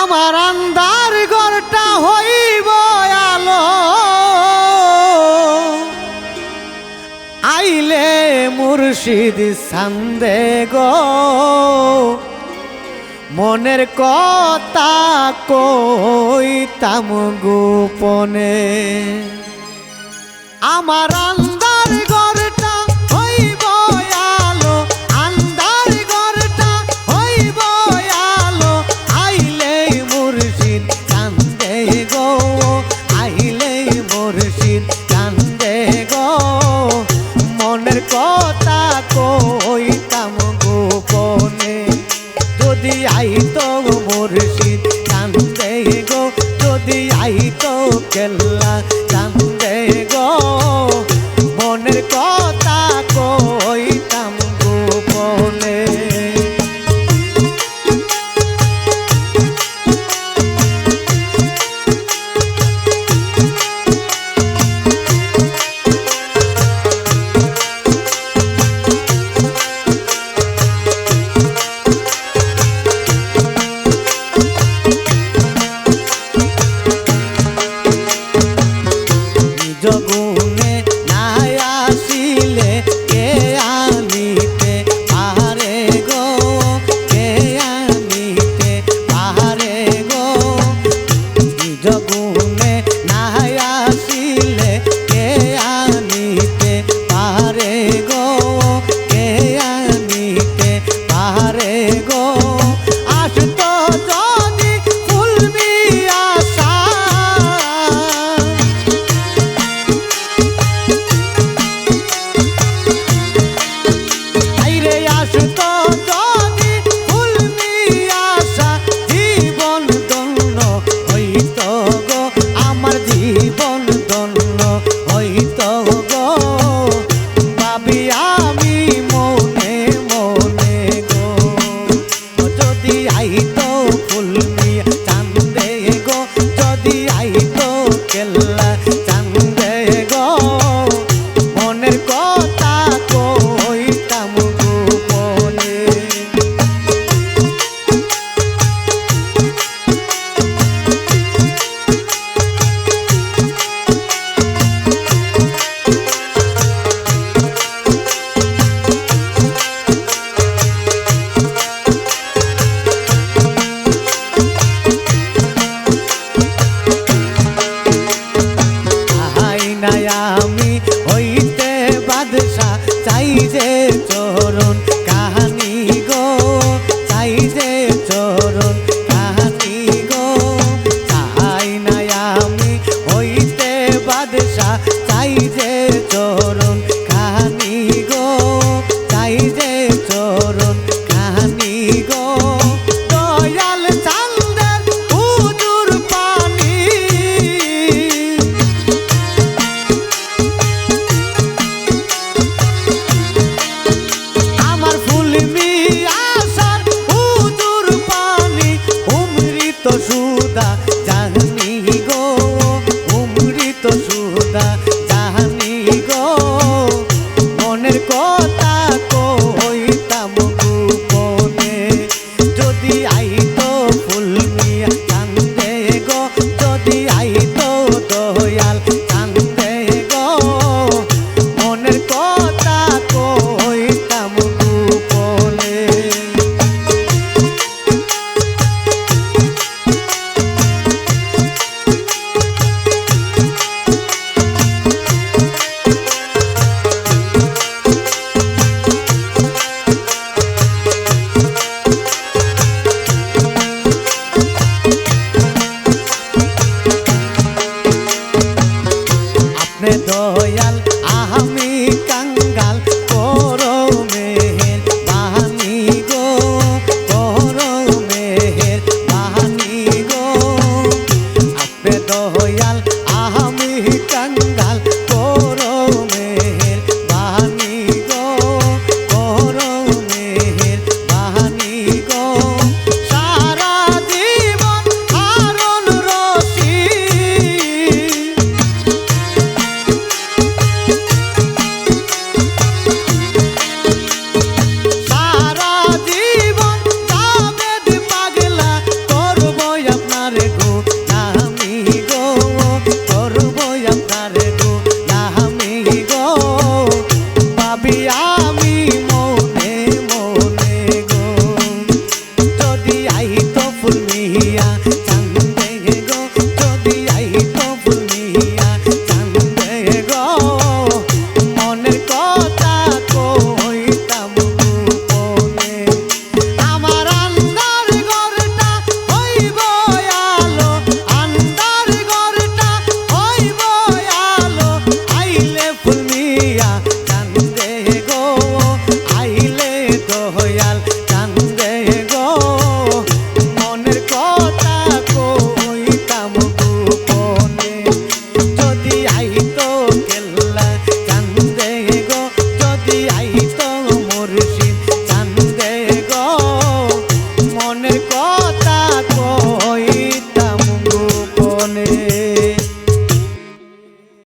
আমার আন্দার ঘরটা হইব আলো। আইলে মুর্শিদ সান্দে গো। মনের কথা কইতাম গোপনে। আমার আন্দার গো আইলে মুর্শিদ কান্দে গো। কথা যদি আইতো মুর্শিদ যদি জগুনে নাই আসিলে কে আনিতে? পারে গো কে আনিতে? পারে গো জগুনে Just go.